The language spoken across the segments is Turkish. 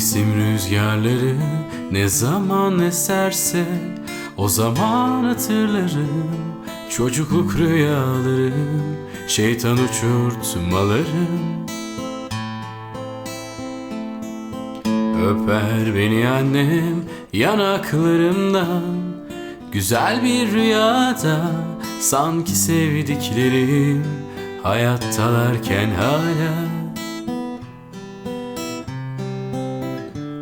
Mevsim rüzgarları ne zaman eserse o zaman hatırlarım. Çocukluk rüyalarım, şeytan uçurtmalarım Öper beni annem yanaklarımdan. Güzel bir rüyada sanki sevdiklerim Hayattalarken hala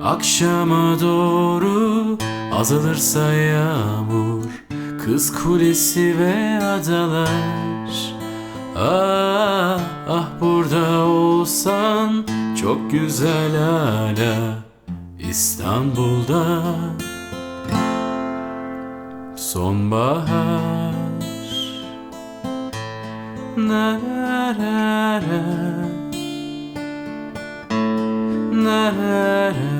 Akşama doğru azalırsa yağmur Kız kulesi ve adalar. Ah ah burada olsan çok güzel hala İstanbul'da. Sonbahar. Nerere Nerere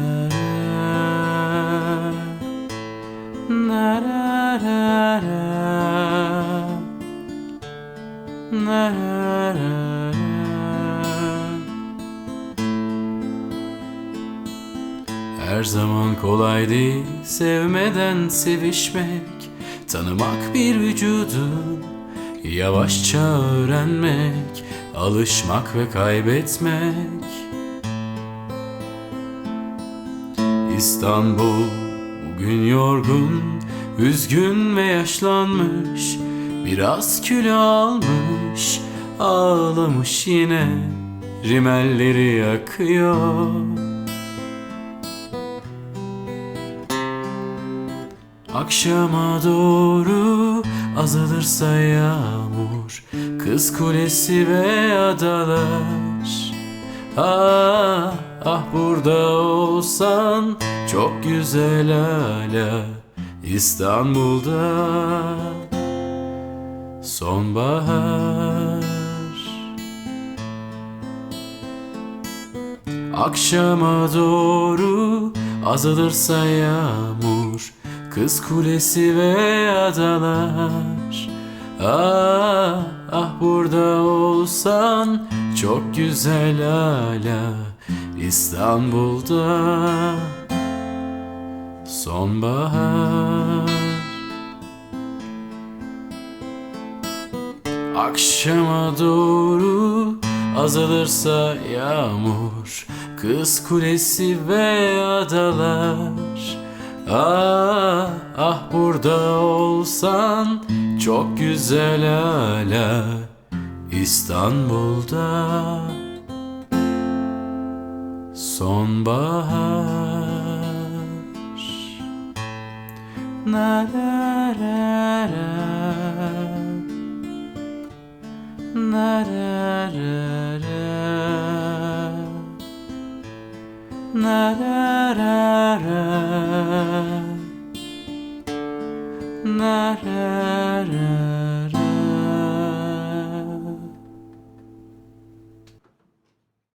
Her zaman kolay değil sevmeden sevişmek Tanımak bir vücudu Yavaşça öğrenmek Alışmak ve kaybetmek. İstanbul bugün yorgun Üzgün ve yaşlanmış Biraz kilo almış Ağlamış yine Rimelleri akıyor Akşama doğru azalırsa yağmur Kız kulesi ve adalar. Ah ah burada olsan çok güzel hala İstanbul'da. Sonbahar. Akşama doğru azalırsa yağmur Kız kulesi ve adalar. Ah ah burada olsan çok güzel hala İstanbul'da sonbahar. Akşama doğru azalırsa yağmur Kız kulesi ve adalar. Ah ah burada olsan çok güzel hala İstanbul'da sonbahar. Na ra ra ra Na ra ra ra Na ra ra ra Na ra ra